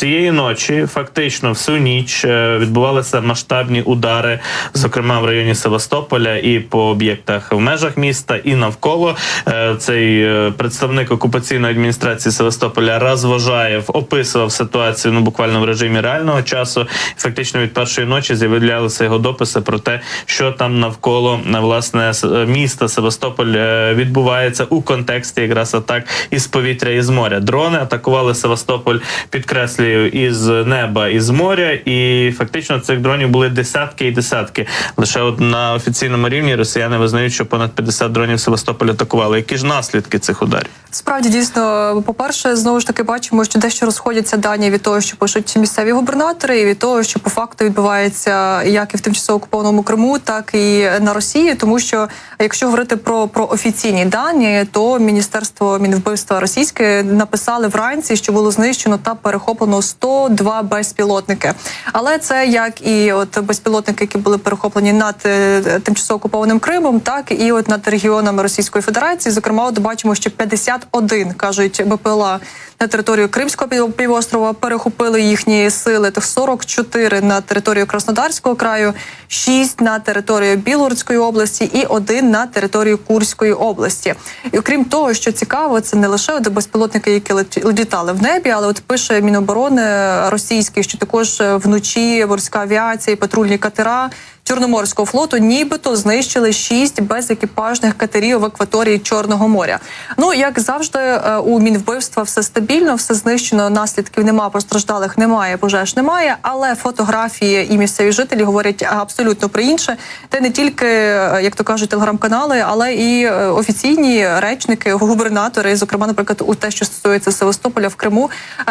Цієї ночі, фактично, всю ніч е, відбувалися масштабні удари, зокрема в районі Севастополя і по об'єктах в межах міста і навколо. Е, Цей е, представник окупаційної адміністрації Севастополя розважаєв, описував ситуацію ну буквально в режимі реального часу. Фактично від першої ночі з'являлися його дописи про те, що там навколо е, власне міста Севастополь відбувається у контексті якраз атак із повітря і з моря. Дрони атакували Севастополь, підкреслюю, із неба і з моря, і фактично цих дронів були десятки і десятки. Лише от на офіційному рівні росіяни визнають, що понад 50 дронів Севастополь атакували. Які ж наслідки цих ударів? Справді дійсно, по-перше, знову ж таки бачимо, що дещо розходяться дані від того, що пишуть місцеві губернатори, і від того, що по факту відбувається як і в тимчасово окупованому Криму, так і на Росії. Тому що якщо говорити про, про офіційні дані, то міністерство мінвбивства російське написали вранці, що було знищено та перехоплено 102 безпілотники. Але це як і от безпілотники, які були перехоплені над е, тимчасово окупованим Кримом, так і от над регіонами Російської Федерації. Зокрема, от бачимо, що 51, кажуть БПЛА на територію Кримського пів- півострова перехопили їхні сили. Так 44 на територію Краснодарського краю, 6 на територію Білгородської області і один на територію Курської області. І окрім того, що цікаво, це не лише от безпілотники, які літали в небі, але от пише Міноборони російський, що також е, вночі морська авіація, патрульні катера. Чорноморського флоту нібито знищили шість безекіпажних катерів в акваторії Чорного моря. Ну як завжди, е, у мінвбивства все стабільно, все знищено. Наслідків нема, постраждалих немає, пожеж немає. Але фотографії і місцеві жителі говорять абсолютно про інше. Те не тільки, е, як то кажуть, телеграм-канали, але і е, офіційні речники, губернатори, зокрема, наприклад, у те, що стосується Севастополя в Криму,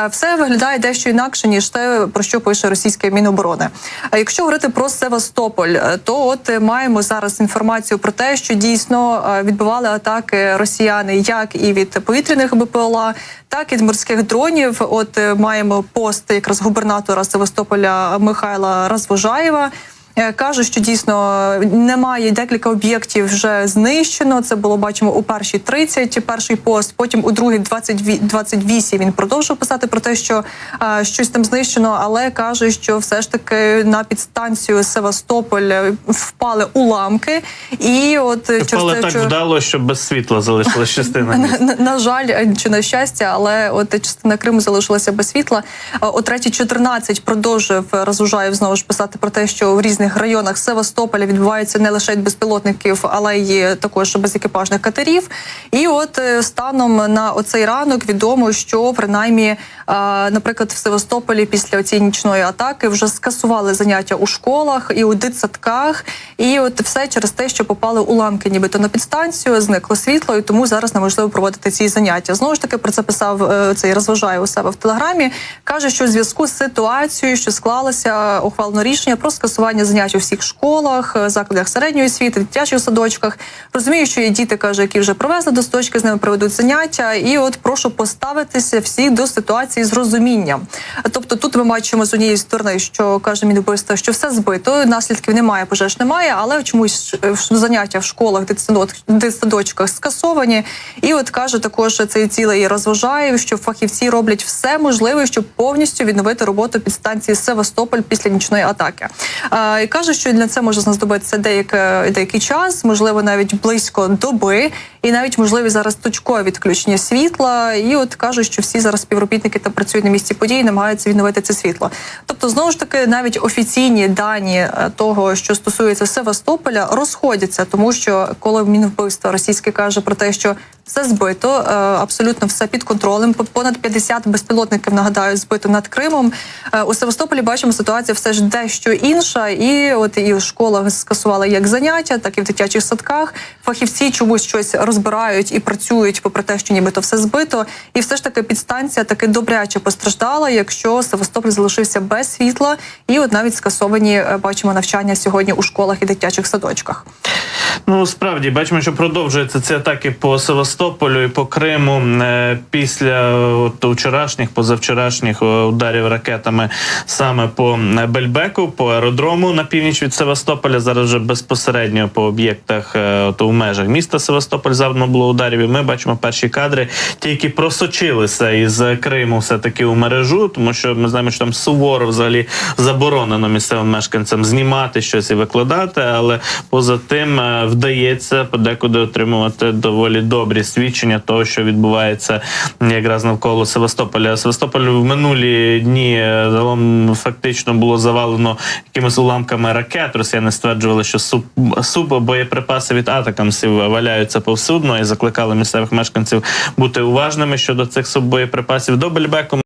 все виглядає дещо інакше ніж те, про що пише російське міноборони. А якщо говорити про Севастополь, е, то от е, маємо зараз інформацію про те, що дійсно е, відбували атаки росіяни як і від повітряних БПЛА, так і від морських дронів. От маємо пост якраз губернатора Севастополя Михайла Розвожаєва. Е, Каже, що дійсно немає декілька об'єктів вже знищено. Це було бачимо у першій 30, перший пост. Потім у другій 22 28 Він продовжив писати про те, що е, щось там знищено, але каже, що все ж таки на підстанцію Севастополь е, впали уламки, і от Впали так що... вдало, що без світла залишилась частина. міста. На, на жаль, чи на щастя, але от частина Криму залишилася без світла. О 3.14 продовжив Розужаєв знову ж писати про те, що в різних районах Севастополя відбуваються не лише від безпілотників, але й також безекіпажних катерів. І от е, станом на оцей ранок відомо, що принаймні, е, наприклад, в Севастополі після цієї нічної атаки вже скасували заняття у школах і у дитсадках. І от все через те, що попали уламки, нібито на підстанцію, зникло світло, і тому зараз неможливо проводити ці заняття. Знову ж таки, про це писав е, цей розважає у себе в телеграмі. каже, що в зв'язку з ситуацією, що склалося, ухвалено рішення про скасування занять у всіх школах, е, закладах середньої освіти, дитячих садочках. Розумію, що є діти, каже, які вже привезли до садочки, з ними проведуть заняття. І от прошу поставитися всі до ситуації з розумінням. Тобто, тут ми бачимо з однієї сторони, що каже міноборство, що все збито, наслідків немає, пожеж немає, але чомусь е, заняття в школах, дитсадочках скасовані. І от каже також цей цілий розважає, що фахівці роблять все можливе, щоб повністю відновити роботу підстанції Севастополь після нічної атаки. Каже, що для це може знадобитися деяке, деякий час, можливо, навіть близько доби, і навіть можливі зараз точкове відключення світла. І от каже, що всі зараз співробітники та працюють на місці події, намагаються відновити це світло. Тобто, знову ж таки, навіть офіційні дані е, того, що стосується Севастополя, розходяться, тому що коли мінвбивство російське каже про те, що все збито, е, абсолютно все під контролем. По- Понад 50 безпілотників нагадаю збито над Кримом. Е, У Севастополі бачимо ситуація все ж дещо інша, і от і в школах скасували як заняття, так і в дитячих садках. Фахівці чомусь щось розбирають і працюють, попри те, що нібито все збито. І все ж таки підстанція таки добряче постраждала, якщо Севастополь залишився без світла, і от навіть скасовані е, бачимо навчання сьогодні у школах і дитячих садочках. Ну справді бачимо, що продовжуються ці атаки по Севастополю. Севастополю і по Криму е, після от, вчорашніх, позавчорашніх е, ударів ракетами саме по е, Бельбеку, по аеродрому на північ від Севастополя. Зараз вже безпосередньо по об'єктах от, у межах міста Севастополь завдано було ударів. І ми бачимо перші кадри, ті, які просочилися із Криму, все таки у мережу, тому що ми знаємо, що там суворо взагалі заборонено місцевим мешканцям знімати щось і викладати, але поза тим вдається подекуди отримувати доволі добрі свідчення того, що відбувається якраз навколо Севастополя. Севастополь в минулі дні е, загалом фактично було завалено якимись уламками ракет. Росіяни стверджували, що суп, боєприпаси від атакамсів валяються повсюдно і закликали місцевих мешканців бути уважними щодо цих суббоєприпасів. До Бельбеку